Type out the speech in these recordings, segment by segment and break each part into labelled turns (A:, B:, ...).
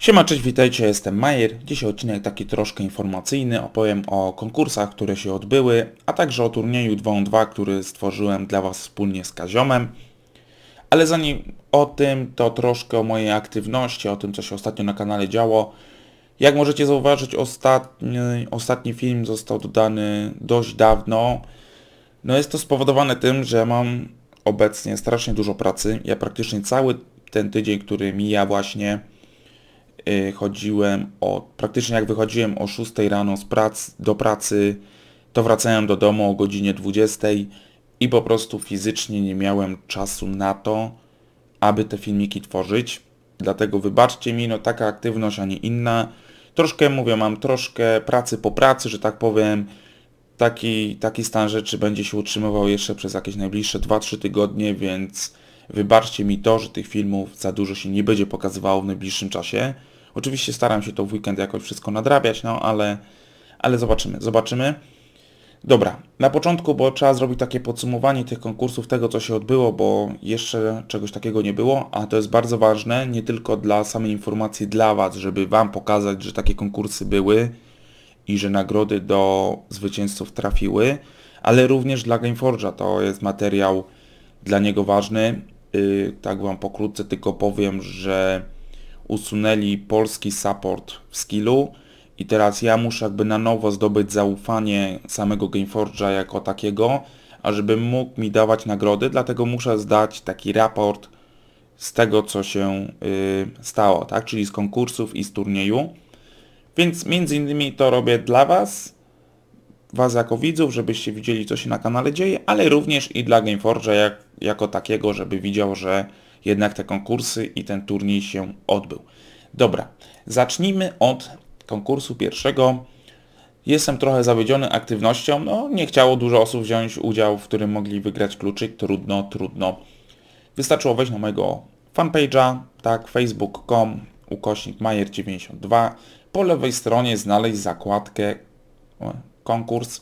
A: Siema, cześć, witajcie, jestem Majer. Dzisiaj odcinek taki troszkę informacyjny. Opowiem o konkursach, które się odbyły, a także o turnieju 2 który stworzyłem dla Was wspólnie z Kaziomem. Ale zanim o tym, to troszkę o mojej aktywności, o tym, co się ostatnio na kanale działo. Jak możecie zauważyć, ostatni, ostatni film został dodany dość dawno. No jest to spowodowane tym, że mam obecnie strasznie dużo pracy. Ja praktycznie cały ten tydzień, który mija właśnie, chodziłem o, praktycznie jak wychodziłem o 6 rano z prac, do pracy, to wracałem do domu o godzinie 20 i po prostu fizycznie nie miałem czasu na to, aby te filmiki tworzyć. Dlatego wybaczcie mi, no taka aktywność, a nie inna. Troszkę mówię, mam troszkę pracy po pracy, że tak powiem. Taki, taki stan rzeczy będzie się utrzymywał jeszcze przez jakieś najbliższe 2-3 tygodnie, więc wybaczcie mi to, że tych filmów za dużo się nie będzie pokazywało w najbliższym czasie. Oczywiście staram się to w weekend jakoś wszystko nadrabiać, no ale, ale zobaczymy, zobaczymy. Dobra, na początku, bo trzeba zrobić takie podsumowanie tych konkursów, tego co się odbyło, bo jeszcze czegoś takiego nie było, a to jest bardzo ważne, nie tylko dla samej informacji dla Was, żeby Wam pokazać, że takie konkursy były i że nagrody do zwycięzców trafiły, ale również dla Gameforge'a. To jest materiał dla niego ważny. Yy, tak Wam pokrótce tylko powiem, że usunęli polski support w skillu i teraz ja muszę jakby na nowo zdobyć zaufanie samego Gameforge'a jako takiego, ażeby mógł mi dawać nagrody, dlatego muszę zdać taki raport z tego, co się yy, stało, tak? Czyli z konkursów i z turnieju. Więc między innymi to robię dla Was, Was jako widzów, żebyście widzieli, co się na kanale dzieje, ale również i dla Gameforge'a jak, jako takiego, żeby widział, że jednak te konkursy i ten turniej się odbył. Dobra, zacznijmy od konkursu pierwszego. Jestem trochę zawiedziony aktywnością, no nie chciało dużo osób wziąć udział, w którym mogli wygrać kluczyk, trudno, trudno. Wystarczyło wejść na mojego fanpage'a, tak, facebook.com, ukośnik majer92. Po lewej stronie znaleźć zakładkę konkurs.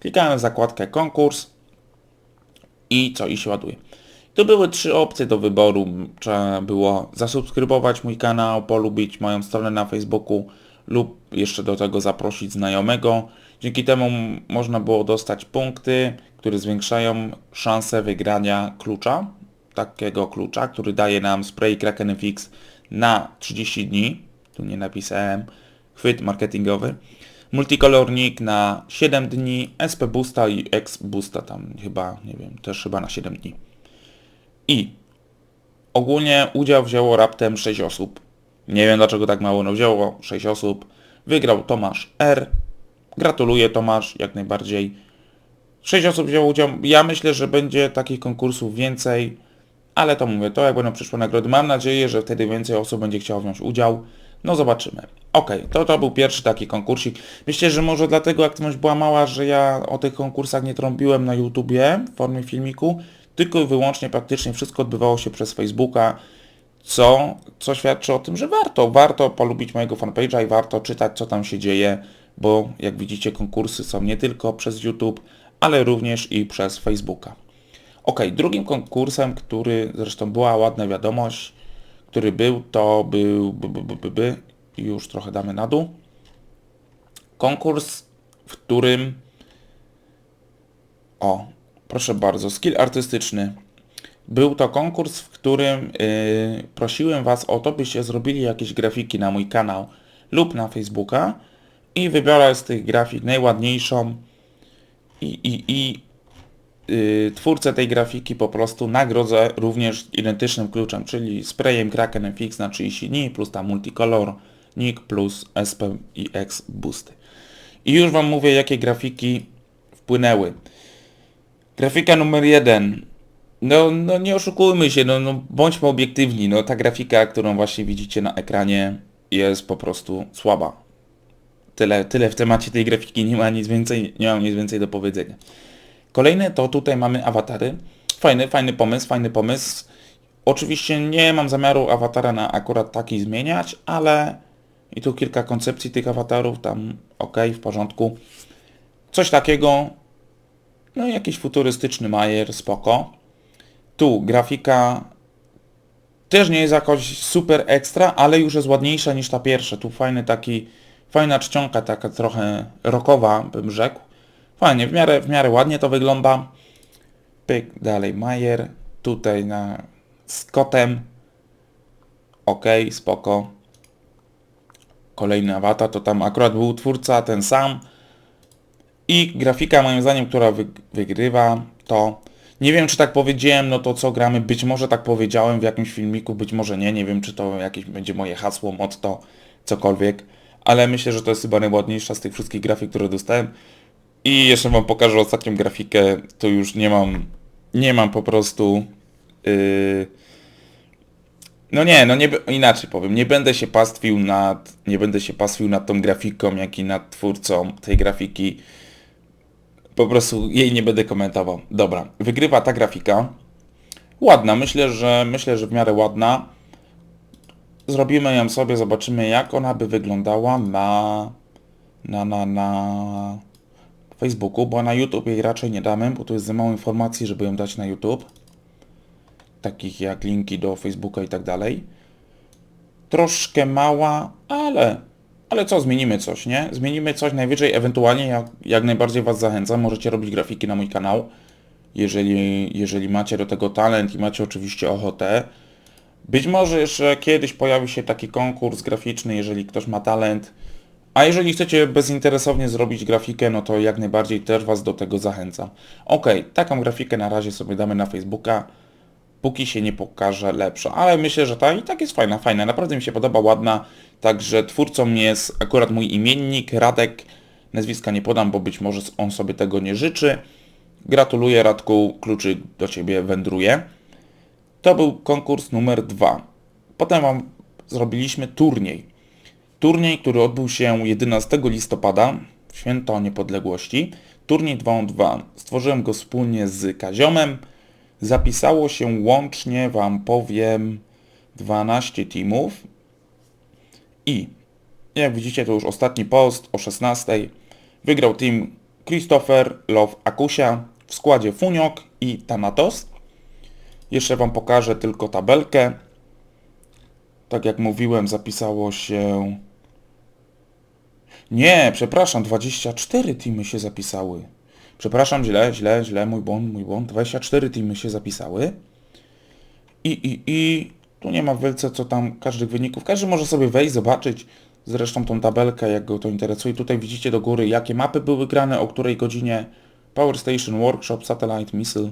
A: Klikałem w zakładkę konkurs i co, i się ładuje. Tu były trzy opcje do wyboru. Trzeba było zasubskrybować mój kanał, polubić moją stronę na Facebooku lub jeszcze do tego zaprosić znajomego. Dzięki temu można było dostać punkty, które zwiększają szanse wygrania klucza, takiego klucza, który daje nam spray Kraken FX na 30 dni. Tu nie napisałem. Chwyt marketingowy. Multicolor Nick na 7 dni, SP Boosta i X Boosta tam chyba, nie wiem, też chyba na 7 dni. I ogólnie udział wzięło raptem 6 osób. Nie wiem dlaczego tak mało, no wzięło 6 osób. Wygrał Tomasz R. Gratuluję Tomasz, jak najbardziej. 6 osób wzięło udział. Ja myślę, że będzie takich konkursów więcej, ale to mówię, to jak będą przyszłe nagrody. Mam nadzieję, że wtedy więcej osób będzie chciało wziąć udział. No zobaczymy. Ok, to to był pierwszy taki konkursik. Myślę, że może dlatego aktywność była mała, że ja o tych konkursach nie trąbiłem na YouTubie w formie filmiku, tylko i wyłącznie praktycznie wszystko odbywało się przez Facebooka, co, co świadczy o tym, że warto, warto polubić mojego fanpage'a i warto czytać, co tam się dzieje, bo jak widzicie konkursy są nie tylko przez YouTube, ale również i przez Facebooka. Ok, drugim konkursem, który zresztą była ładna wiadomość, który był, to był, by, by, by, by, już trochę damy na dół, konkurs, w którym, o, proszę bardzo, skill artystyczny. Był to konkurs, w którym yy, prosiłem Was o to, byście zrobili jakieś grafiki na mój kanał lub na Facebooka i wybiorę z tych grafik najładniejszą i, i, i yy, twórcę tej grafiki po prostu nagrodzę również identycznym kluczem, czyli sprayem Kraken FX na 30 dni plus tam multicolor, nick plus SP i X boosty. I już Wam mówię, jakie grafiki wpłynęły. Grafika numer jeden. No, no nie oszukujmy się, no, no bądźmy obiektywni. No ta grafika, którą właśnie widzicie na ekranie jest po prostu słaba. Tyle, tyle w temacie tej grafiki, nie ma nic więcej, nie mam nic więcej do powiedzenia. Kolejne to tutaj mamy awatary. Fajny, fajny pomysł, fajny pomysł. Oczywiście nie mam zamiaru awatara na akurat taki zmieniać, ale i tu kilka koncepcji tych awatarów, tam ok, w porządku. Coś takiego, no jakiś futurystyczny Majer, spoko. Tu grafika Też nie jest jakoś super ekstra, ale już jest ładniejsza niż ta pierwsza. Tu fajny taki, fajna czcionka, taka trochę rockowa, bym rzekł. Fajnie, w miarę, w miarę ładnie to wygląda. Pyk, dalej Majer. Tutaj na z kotem. Ok, spoko. Kolejny awatar, to tam akurat był twórca ten sam. I grafika moim zdaniem, która wy, wygrywa, to nie wiem czy tak powiedziałem, no to co gramy, być może tak powiedziałem w jakimś filmiku, być może nie, nie wiem czy to jakieś będzie moje hasło, motto, cokolwiek, ale myślę, że to jest chyba najładniejsza z tych wszystkich grafik, które dostałem. I jeszcze wam pokażę ostatnią grafikę, to już nie mam, nie mam po prostu... Yy, no nie, no nie, inaczej powiem, nie będę się pastwił nad, nie będę się pastwił nad tą grafiką, jak i nad twórcą tej grafiki. Po prostu jej nie będę komentował. Dobra, wygrywa ta grafika. Ładna, myślę, że myślę, że w miarę ładna. Zrobimy ją sobie, zobaczymy jak ona by wyglądała na na na na Facebooku, bo na YouTube jej raczej nie damy, bo tu jest za mało informacji, żeby ją dać na YouTube takich jak linki do Facebooka i tak dalej. Troszkę mała, ale, ale co, zmienimy coś, nie? Zmienimy coś najwyżej, ewentualnie jak, jak najbardziej Was zachęcam, możecie robić grafiki na mój kanał, jeżeli, jeżeli macie do tego talent i macie oczywiście ochotę. Być może jeszcze kiedyś pojawi się taki konkurs graficzny, jeżeli ktoś ma talent, a jeżeli chcecie bezinteresownie zrobić grafikę, no to jak najbardziej też Was do tego zachęcam. Ok, taką grafikę na razie sobie damy na Facebooka póki się nie pokaże lepsza. Ale myślę, że ta i tak jest fajna, fajna. Naprawdę mi się podoba, ładna. Także twórcą jest akurat mój imiennik, Radek. Nazwiska nie podam, bo być może on sobie tego nie życzy. Gratuluję Radku, kluczyk do Ciebie wędruje. To był konkurs numer dwa. Potem Wam zrobiliśmy turniej. Turniej, który odbył się 11 listopada, święto niepodległości. Turniej 2 on 2. Stworzyłem go wspólnie z Kaziomem, Zapisało się łącznie, Wam powiem, 12 teamów. I jak widzicie, to już ostatni post o 16. Wygrał team Christopher Love Akusia w składzie Funiok i Thanatos. Jeszcze Wam pokażę tylko tabelkę. Tak jak mówiłem, zapisało się... Nie, przepraszam, 24 teamy się zapisały. Przepraszam, źle, źle, źle, mój błąd, mój błąd. 24 teamy się zapisały. I, i, i tu nie ma wielce co tam każdych wyników. Każdy może sobie wejść, zobaczyć zresztą tą tabelkę, jak go to interesuje. Tutaj widzicie do góry, jakie mapy były grane, o której godzinie. Power Station Workshop, Satellite Missile.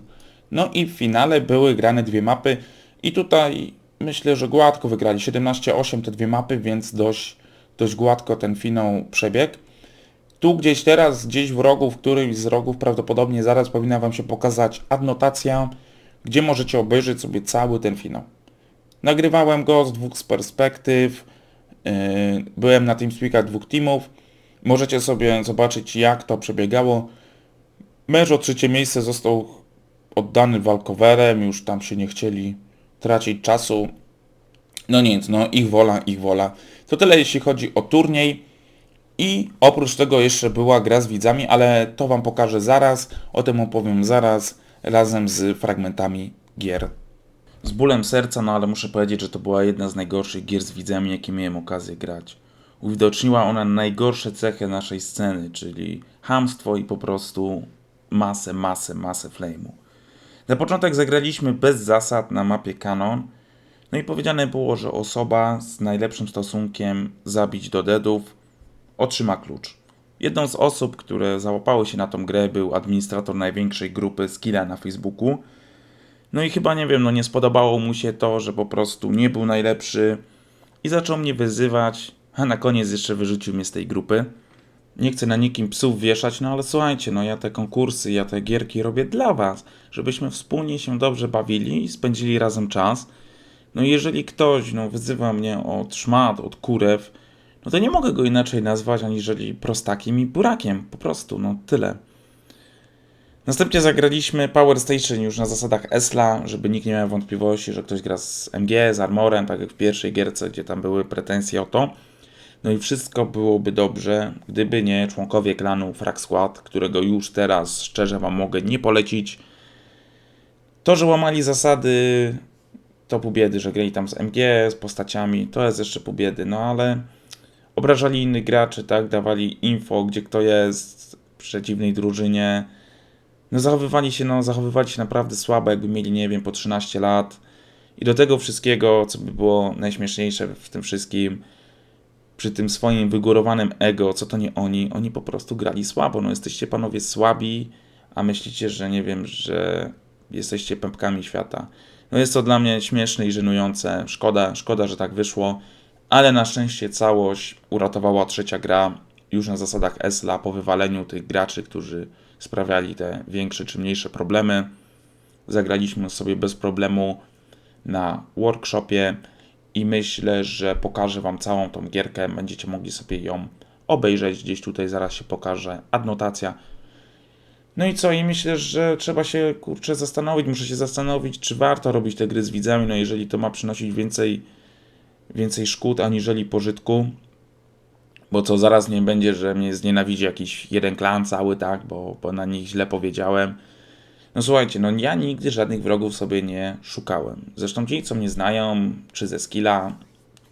A: No i w finale były grane dwie mapy i tutaj myślę, że gładko wygrali. 17-8 te dwie mapy, więc dość, dość gładko ten finał przebiegł. Tu gdzieś teraz, gdzieś w rogu, w którymś z rogów prawdopodobnie zaraz powinna Wam się pokazać adnotacja, gdzie możecie obejrzeć sobie cały ten finał. Nagrywałem go z dwóch perspektyw, yy, byłem na TeamSpeakach dwóch teamów. Możecie sobie zobaczyć jak to przebiegało. Mecz o trzecie miejsce został oddany walkowerem, już tam się nie chcieli tracić czasu. No nic, no ich wola, ich wola. To tyle jeśli chodzi o turniej. I oprócz tego jeszcze była gra z widzami, ale to Wam pokażę zaraz, o tym opowiem zaraz, razem z fragmentami gier. Z bólem serca, no ale muszę powiedzieć, że to była jedna z najgorszych gier z widzami, jakie miałem okazję grać. Uwidoczniła ona najgorsze cechy naszej sceny, czyli hamstwo i po prostu masę, masę, masę flame'u. Na początek zagraliśmy bez zasad na mapie Canon, no i powiedziane było, że osoba z najlepszym stosunkiem zabić do deadów otrzyma klucz. Jedną z osób, które załapały się na tą grę był administrator największej grupy Skilla na Facebooku. No i chyba nie wiem, no nie spodobało mu się to, że po prostu nie był najlepszy i zaczął mnie wyzywać, a na koniec jeszcze wyrzucił mnie z tej grupy. Nie chcę na nikim psów wieszać, no ale słuchajcie, no ja te konkursy, ja te gierki robię dla was, żebyśmy wspólnie się dobrze bawili i spędzili razem czas. No i jeżeli ktoś no, wyzywa mnie od szmat, od kurew, no to nie mogę go inaczej nazwać aniżeli prostakiem i burakiem. Po prostu, no tyle. Następnie zagraliśmy Power Station już na zasadach Esla, żeby nikt nie miał wątpliwości, że ktoś gra z MG, z Armorem, tak jak w pierwszej gierce, gdzie tam były pretensje o to. No i wszystko byłoby dobrze, gdyby nie członkowie klanu Frag Squad, którego już teraz szczerze Wam mogę nie polecić. To, że łamali zasady, to pół biedy, że grali tam z MG, z postaciami, to jest jeszcze pół biedy, no ale obrażali innych graczy, tak, dawali info, gdzie kto jest w przeciwnej drużynie. No zachowywali się, no zachowywali się naprawdę słabo, jakby mieli, nie wiem, po 13 lat. I do tego wszystkiego, co by było najśmieszniejsze w tym wszystkim, przy tym swoim wygórowanym ego, co to nie oni, oni po prostu grali słabo. No jesteście panowie słabi, a myślicie, że nie wiem, że jesteście pępkami świata. No jest to dla mnie śmieszne i żenujące. Szkoda, szkoda, że tak wyszło, ale na szczęście całość uratowała trzecia gra już na zasadach ESLA po wywaleniu tych graczy, którzy sprawiali te większe czy mniejsze problemy. Zagraliśmy sobie bez problemu na workshopie i myślę, że pokażę Wam całą tą gierkę. Będziecie mogli sobie ją obejrzeć. Gdzieś tutaj zaraz się pokaże adnotacja. No i co? I myślę, że trzeba się kurczę zastanowić. Muszę się zastanowić, czy warto robić te gry z widzami. No jeżeli to ma przynosić więcej, więcej szkód aniżeli pożytku. Bo co zaraz nie będzie, że mnie znienawidzi jakiś jeden klan cały, tak? Bo, bo na nich źle powiedziałem. No słuchajcie, no ja nigdy żadnych wrogów sobie nie szukałem. Zresztą ci, co mnie znają, czy ze skilla,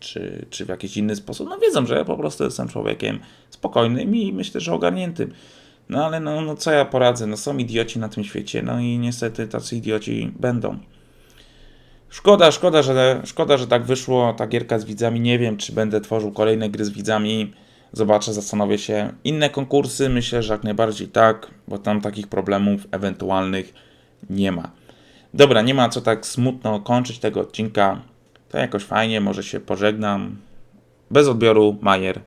A: czy, czy w jakiś inny sposób, no wiedzą, że ja po prostu jestem człowiekiem spokojnym i myślę, że ogarniętym. No ale no, no co ja poradzę, no są idioci na tym świecie, no i niestety tacy idioci będą. Szkoda, szkoda, że, szkoda, że tak wyszło, ta gierka z widzami, nie wiem, czy będę tworzył kolejne gry z widzami, zobaczę, zastanowię się. Inne konkursy, myślę, że jak najbardziej tak, bo tam takich problemów ewentualnych nie ma. Dobra, nie ma co tak smutno kończyć tego odcinka, to jakoś fajnie, może się pożegnam. Bez odbioru, Majer.